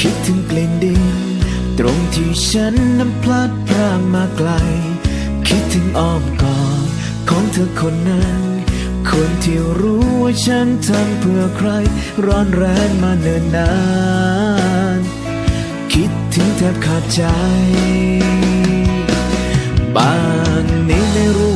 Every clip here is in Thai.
คิดถึงกลิ่นดิน ตรงที่ฉันนั้นพลัดพรากมาไกล คิดถึงอ้อมกอดของเธอคนนั้น คนที่รู้ว่าฉันทำเพื่อใคร ร้อนแรงมาเนิ่นนาน คิดถึงแทบขาดใจ บ้านนี้ไม่รู้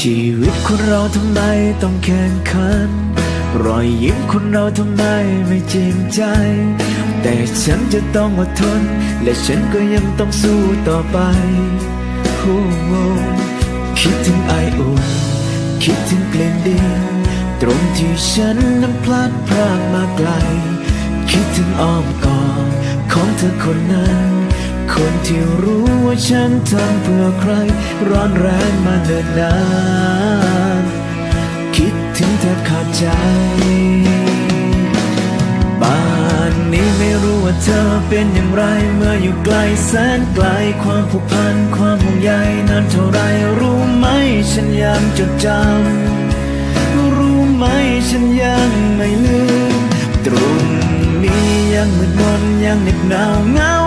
ชีวิตคนเราทำไมต้องแข่งขัน รอยยิ้มคนเราทำไมไม่จริงใจ แต่ฉันจะต้องอดทน และฉันก็ยังต้องสู้ต่อไปโอ้โหคิดถึงไออุ่นคิดถึงกลิ่นดินตรงที่ฉันนั้นพลัดพรากมาไกล คิดถึงอ้อมกอดของเธอคนนั้น คนที่รู้ว่าฉันทำเพื่อใคร ร้อนแรงมาเนิ่นนาน คิดถึงแทบขาดใจบ้านนี้ไม่รู้ว่าเธอเป็นอย่างไร เมื่ออยู่ไกลแสนไกล ความผูกพันความห่วงใยนานเท่าไรรู้ไหมฉันยังจดจำรู้ไหมฉันยังไม่ลืม ตรงนี้ยังมืดมนยังเหน็บหนาวเงา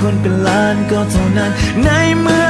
คนเป็นล้านก็เท่านั้นในเมือ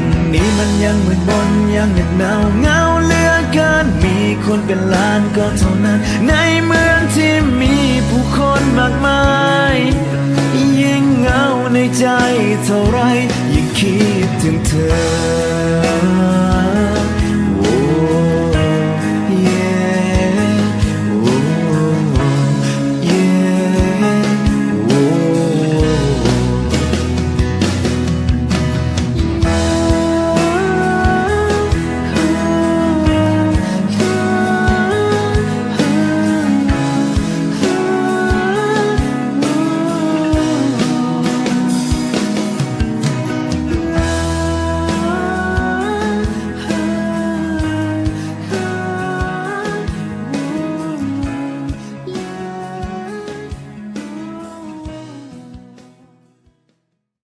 นี้มันยังมืดมนยังเหน็บหนาวเงาเหลือเกินมีคนเป็นล้านก็เท่านั้น ในเมืองที่มีผู้คนมากมาย ยิ่งเงาในใจเท่าไรยิ่งคิดถึงเธอ